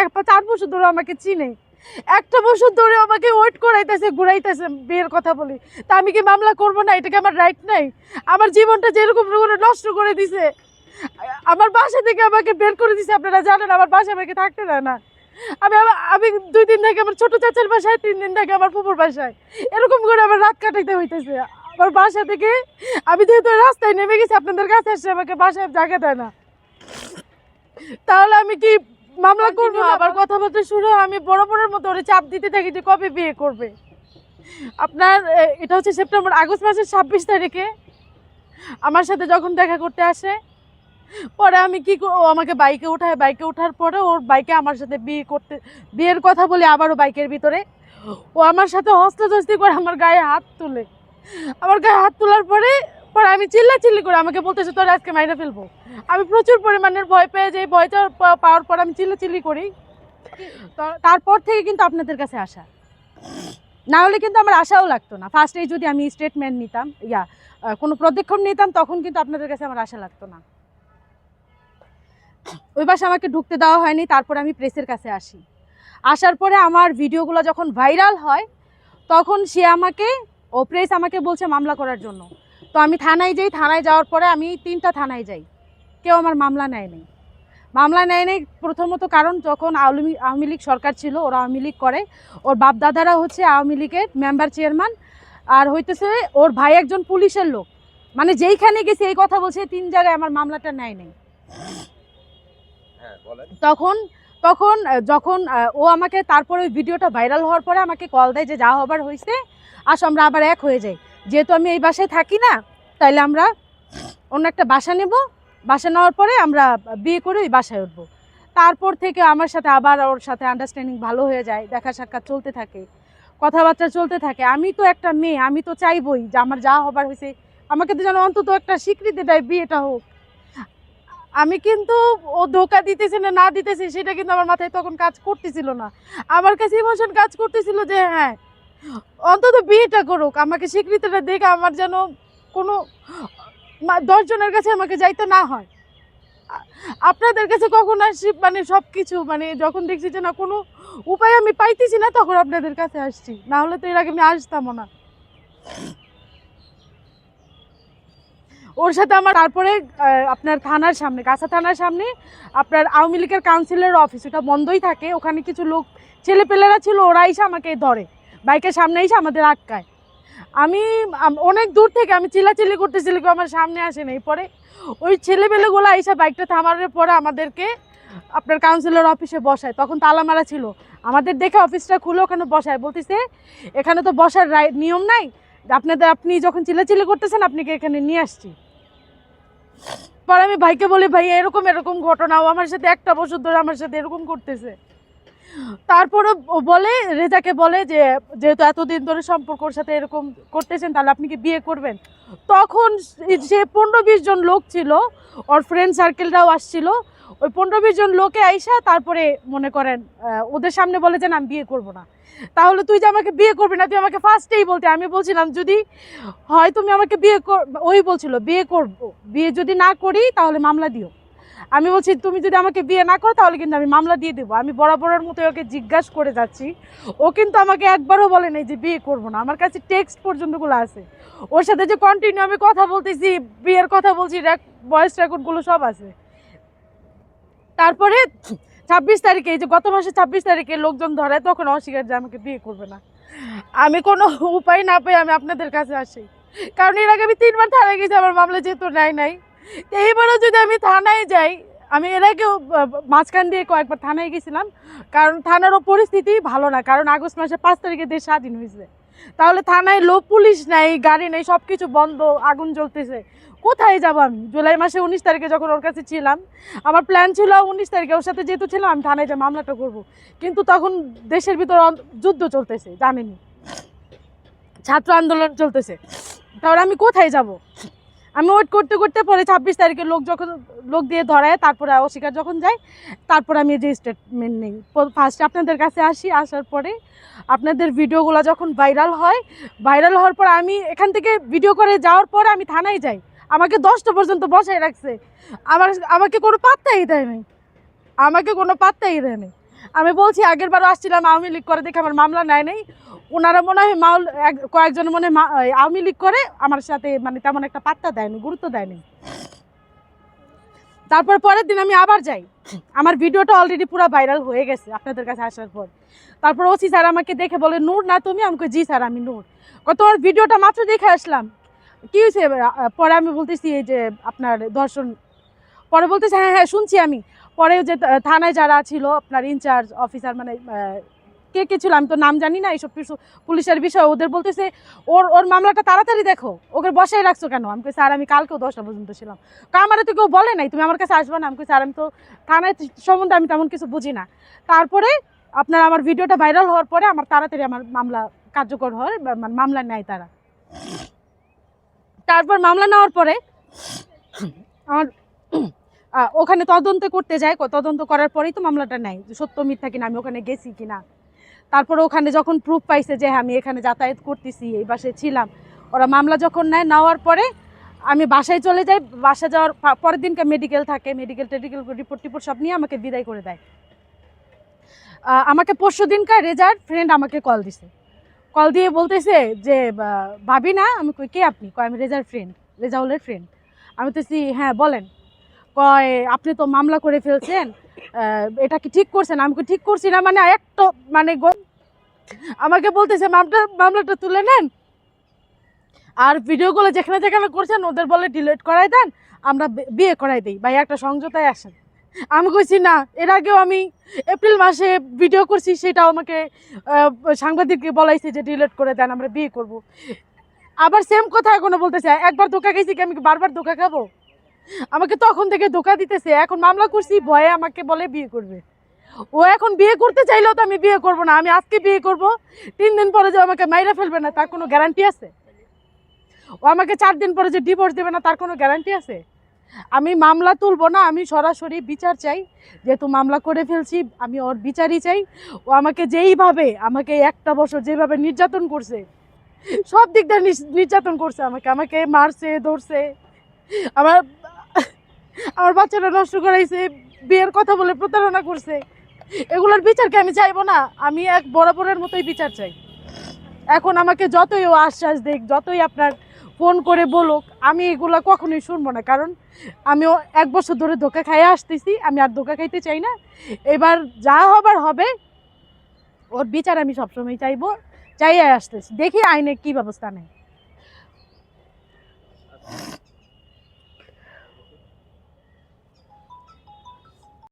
এক চার বছর ধরে আমাকে চিনে। একটা বছর ধরে আমাকে ওয়েট করাইতেছে, ঘুরাইতেছে, বিয়ের কথা বলি। তা আমি কি মামলা করব না? এটা কি আমার রাইট নাই? আমার জীবনটা যেরকম করে নষ্ট করে দিছে, আমার বাসা থেকে আমাকে বের করে দিছে, আপনারা জানেন, আমার বাসা আমাকে থাকতে দেয় না। আমি আমি দুই দিন থেকে আমার ছোট চাচার বাসায়, তিন দিন থেকে আমার ফুপুর বাসায়। এরকম করে আমার রাত কাটাইতে হইতেছে। আমার বাসা থেকে, আমি যেহেতু রাস্তায় নেমে গেছি, আপনাদের কাছে এসে আমাকে বাসায় জায়গা দেয় না। তাহলে আমি কি মামলা করব আবার কথাবার্তা শুনে আমি বড় বড়ের মতো ওরে চাপ দিতে থাকি যে কবে বিয়ে করবে। আপনার এটা হচ্ছে সেপ্টেম্বর আগস্ট মাসের ছাব্বিশ তারিখে আমার সাথে যখন দেখা করতে আসে পরে আমি কি ও আমাকে বাইকে উঠায় বাইকে ওঠার পরে ওর বাইকে আমার সাথে বিয়ে করতে বিয়ের কথা বলে আবারও বাইকের ভিতরে ও আমার সাথে হস্তধস্তি করে আমার গায়ে হাত তুলে। আমার গায়ে হাত তোলার পরে পরে আমি চিল্লা চিল্লি করে আমাকে বলতেছে, তোর আজকে মাইরে ফেলব। আমি প্রচুর পরিমাণের ভয় পেয়ে যাই ভয়টা পাওয়ার পর আমি চিল্লা চিল্লি করি তারপর থেকে কিন্তু আপনাদের কাছে আসা। না হলে কিন্তু আমার আশাও লাগতো না। ফার্স্টেই যদি আমি স্টেটমেন্ট নিতাম, ইয়া কোনো পদক্ষেপ নিতাম, তখন কিন্তু আপনাদের কাছে আমার আশা লাগতো না। ওই বাসা আমাকে ঢুকতে দেওয়া হয়নি, তারপর আমি প্রেসের কাছে আসি। আসার পরে আমার ভিডিওগুলো যখন ভাইরাল হয়, তখন সে আমাকে, ও প্রেস আমাকে বলছে মামলা করার জন্য। তো আমি থানায় যাই থানায় যাওয়ার পরে আমি তিনটা থানায় যাই। কেউ আমার মামলা নেয় নাই। মামলা নেয় নাই প্রথমত কারণ যখন আওয়ামী আওয়ামী লীগ সরকার ছিল ওরা আওয়ামী লীগ করে। ওর বাপ দাদারা হচ্ছে আওয়ামী লীগের মেম্বার চেয়ারম্যান আর হইতেছে ওর ভাই একজন পুলিশের লোক। মানে যেইখানে গেছে এই কথা বলছে তিন জায়গায় আমার মামলাটা নেয় নাই। হ্যাঁ তখন তখন যখন ও আমাকে তারপরে ওই ভিডিওটা ভাইরাল হওয়ার পরে আমাকে কল দেয় যে যা হবার হয়েছে আস আমরা আবার এক হয়ে যাই। যেহেতু আমি এই বাসায় থাকি না, তাইলে আমরা অন্য একটা বাসা নেব। বাসা নেওয়ার পরে আমরা বিয়ে করে ওই বাসায় উঠবো। তারপর থেকে আমার সাথে আবার ওর সাথে আন্ডারস্ট্যান্ডিং ভালো হয়ে যায়, দেখা সাক্ষাৎ চলতে থাকে, কথাবার্তা চলতে থাকে। আমি তো একটা মেয়ে, আমি তো চাইবই যে আমার যা হবার হয়েছে, আমাকে তো যেন অন্তত একটা স্বীকৃতি দেয়, বিয়েটা হোক। আমি কিন্তু ও ধোকা দিতেছে না না দিতেছে, সেটা কিন্তু আমার মাথায় তখন কাজ করতেছিল না। আমার কাছে ইমোশন কাজ করতেছিল যে হ্যাঁ অন্তত বিয়েটা করুক, আমাকে স্বীকৃতিটা দেখে আমার যেন কোনো দশজনের কাছে আমাকে যাইতে না হয়। আপনাদের কাছে কখন আসছি মানে সব কিছু মানে যখন দেখছি যে না কোনো উপায় আমি পাইতেছি না, তখন আপনাদের কাছে আসছি। না হলে তো এর আগে আমি আসতামও না। ওর সাথে আমার তারপরে আপনার থানার সামনে, কাঁচা থানার সামনে, আপনার আওয়ামী লীগের কাউন্সিলের অফিস ওটা বন্ধই থাকে। ওখানে কিছু লোক, ছেলেপেলেরা ছিল, ওরা এসে আমাকে ধরে। বাইকের সামনে এসে আমাদের আটকায়। আমি অনেক দূর থেকে আমি চিল্লাচিল্লি করতেছিলি কেউ আমার সামনে আসে নাই। পরে ওই ছেলেপেলেগুলো এসে বাইকটা থামানোর পরে আমাদেরকে আপনার কাউন্সিলর অফিসে বসায়। তখন তালা মারা ছিল। আমাদের দেখে অফিসটা খুলে ওখানে বসায়। বলতেছে, এখানে তো বসার নিয়ম নাই। আপনাদের, আপনি যখন চিল্লাচিল্লি করতেছেন, আপনাকে এখানে নিয়ে আসছি। পরে আমি ভাইকে বলি, ভাই, এরকম এরকম ঘটনা আমার সাথে একটা বছর ধরে আমার সাথে এরকম করতেছে। তারপরে বলে, রেজাকে বলে যে, যেহেতু এতদিন ধরে সম্পর্কর সাথে এরকম করতেছেন, তাহলে আপনি কি বিয়ে করবেন? তখন সে পনেরো বিশ জন লোক ছিল, ওর ফ্রেন্ড সার্কেলটাও আসছিল। ওই পনেরো বিশ জন লোকে আইসা তারপরে মনে করেন ওদের সামনে বলে যে, না, আমি বিয়ে করব না। তাহলে তুই যে আমাকে বিয়ে করবি না, তুই আমাকে ফার্স্টেই বলতে। আমি বলছিলাম, যদি হয়, তুমি আমাকে বিয়ে কর ওই বলছিল, বিয়ে করব। বিয়ে যদি না করি, তাহলে মামলা দিও। আমি বলছি, তুমি যদি আমাকে বিয়ে না করো, তাহলে কিন্তু আমি মামলা দিয়ে দেবো। আমি বরাবরের মতো ওকে জিজ্ঞাসা করে যাচ্ছি। ও কিন্তু আমাকে একবারও বলে নাই যে বিয়ে করব না। আমার কাছে টেক্সট পর্যন্তগুলো আছে। ওর সাথে যে কন্টিনিউ আমি কথা বলতেছি, বিয়ের কথা বলছি ভয়েস রেকর্ডগুলো সব আছে। তারপরে ছাব্বিশ তারিখে, এই যে গত মাসে ছাব্বিশ তারিখে লোকজন ধরে, তখন অস্বীকার যে আমাকে বিয়ে করবে না। আমি কোনো উপায় না পেয়ে আমি আপনাদের কাছে আসি। কারণ এর আগে আমি তিনবার থানায় গেছি, আমার মামলা যেহেতু নাই নাই। এইবারও যদি আমি থানায় যাই, আমি এর আগেও মাঝখান দিয়ে কয়েকবার থানায় গেছিলাম, কারণ থানারও পরিস্থিতি ভালো না, কারণ আগস্ট মাসে পাঁচ তারিখে দেশ স্বাধীন হয়েছে। তাহলে থানায় লোক, পুলিশ নাই, গাড়ি নেই সব কিছু বন্ধ, আগুন জ্বলতেছে। কোথায় যাব আমি? জুলাই মাসে উনিশ তারিখে যখন ওর কাছে ছিলাম, আমার প্ল্যান ছিল উনিশ তারিখে ওর সাথে যেহেতু ছিলাম, আমি থানায় যে মামলাটা করব। কিন্তু তখন দেশের ভিতর যুদ্ধ চলতেছে জানেনি ছাত্র আন্দোলন চলতেছে। তাহলে আমি কোথায় যাব? আমি ওয়েট করতে করতে পরে ছাব্বিশ তারিখে লোক যখন, লোক দিয়ে ধরায়, তারপরে অস্বীকার যখন যায়, তারপর আমি যে স্টেটমেন্ট নেই। ফার্স্টে আপনাদের কাছে আসি, আসার পরে আপনাদের ভিডিওগুলো যখন ভাইরাল হয় ভাইরাল হওয়ার পর আমি এখান থেকে ভিডিও করে যাওয়ার পরে আমি থানায় যাই। আমাকে দশটা পর্যন্ত বসায় রাখছে। আমার, আমাকে কোনো পাত্তাই দেয় নাই। আমাকে কোনো পাত্তাই দেয় নাই। আমি বলছি আগের বার আসছিলাম, আওয়ামী লীগ করে দেখে আমার মামলা নেয় নাই। ওনারা মনে হয় মাউল কয়েকজন মনে হয় আওয়ামী লীগ করে আমার সাথে মানে তেমন একটা পাত্তা দেয়নি, গুরুত্ব দেয়নি। তারপর পরের দিন আমি আবার যাই। আমার ভিডিওটা অলরেডি পুরো ভাইরাল হয়ে গেছে আপনাদের কাছে আসার পর। তারপর ওসি স্যার আমাকে দেখে বলে, নূর না তুমি? আমাকে জি স্যার, আমি নূর। কত তোমার ভিডিওটা মাত্র দেখে আসলাম। কি হয়েছে পরে আমি বলতেছি, এই যে আপনার দর্শন। পরে বলতেছে হ্যাঁ হ্যাঁ শুনছি আমি। পরে যে থানায় যারা ছিল, আপনার ইনচার্জ অফিসার মানে কে কে ছিল? আমি তো নাম জানি না, এইসব পুলিশের বিষয়, ওদের বলতেছে, ওর ওর মামলাটা তাড়াতাড়ি দেখো, ওকে বসাই রাখছো কেন? আমি স্যার, আমি কালকেও দশটা পর্যন্ত ছিলাম। কা আমারে তো কেউ বলে নাই, তুমি আমার কাছে আসবে না? আমি স্যার, আমি তো থানায় সম্বন্ধে আমি তেমন কিছু বুঝি না। তারপরে আপনার আমার ভিডিওটা ভাইরাল হওয়ার পরে আমার তাড়াতাড়ি আমার মামলা কার্যকর হয় মামলা নেয় তারা। তারপর মামলা নেওয়ার পরে আমার ওখানে তদন্ত করতে যায় তদন্ত করার পরেই তো মামলাটা নেয় সত্য মিথ্যা কিনা, আমি ওখানে গেছি কিনা। তারপরে ওখানে যখন প্রুফ পাইছে যে হ্যাঁ, আমি এখানে যাতায়াত করতেছি এই বাসায় ছিলাম ওরা মামলা যখন নেয় নেওয়ার পরে আমি বাসায় চলে যাই বাসা যাওয়ার পরের দিনকে মেডিকেল থাকে মেডিকেল টেডিকেল রিপোর্ট টিপোর্ট সব নিয়ে আমাকে বিদায় করে দেয়। আমাকে পরশু দিনকার রেজার ফ্রেন্ড আমাকে কল দিছে। কল দিয়ে বলতেছে যে ভাবি না? আমি কই কে আপনি? কয় আমি রেজার ফ্রেন্ড রেজাউলের ফ্রেন্ড আমি তো হ্যাঁ বলেন। কয়, আপনি তো মামলা করে ফেলছেন এটা কি ঠিক করছেন? আমি ঠিক করছি না? মানে একটা মানে আমাকে বলতেছে, মামলা, মামলাটা তুলে নেন। আর ভিডিওগুলো যেখানে যেখানে করছেন, ওদের বলে, ডিলিট করাই দেন, আমরা বিয়ে করাই দিই। ভাই একটা সংযতায় আসেন। আমি কইছি, না, এর আগেও আমি এপ্রিল মাসে ভিডিও করছি, সেটাও আমাকে সাংবাদিককে বলাইছে যে, ডিলিট করে দেন, আমরা বিয়ে করব। আবার সেম কথা এখনও বলতেছে, একবার ধোকা খাইছি কি, আমি বারবার ধোকা খাব? আমাকে তখন থেকে ধোকা দিতেছে, এখন মামলা করছি, ভয়ে আমাকে বলে বিয়ে করবে। ও এখন বিয়ে করতে চাইলেও তো আমি বিয়ে করব না, আমি আজকে বিয়ে করব, তিন দিন পরে যে আমাকে মাইরা ফেলবে না, তার কোনো গ্যারান্টি আছে? ও আমাকে চার দিন পরে যে ডিভোর্স দেবে না, তার কোনো গ্যারান্টি আছে? আমি মামলা তুলবো না, আমি সরাসরি বিচার চাই, যেহেতু মামলা করে ফেলছি, আমি ওর বিচারই চাই। ও আমাকে যেইভাবে, আমাকে একটা বছর যেভাবে নির্যাতন করছে, সব দিক দিয়ে নির্যাতন করছে আমাকে আমাকে মারছে, ধরছে। আমার আমার বাচ্চাটা নষ্ট করাইছে, বিয়ের কথা বলে প্রতারণা করছে। এগুলোর বিচারকে আমি চাইব না? আমি এক বরাবরের মতোই বিচার চাই। এখন আমাকে যতই ও আশ্বাস দেখ যতই আপনার ফোন করে বলুক, আমি এগুলো কখনোই শুনব না। কারণ আমিও এক বছর ধরে ধোকা খাইয়ে আসতেছি, আমি আর ধোকা খাইতে চাই না। এবার যা হবার হবে, ওর বিচার আমি সবসময় চাইব, চাইয়ে আসতেছি। দেখি আইনে কি ব্যবস্থা নেয়।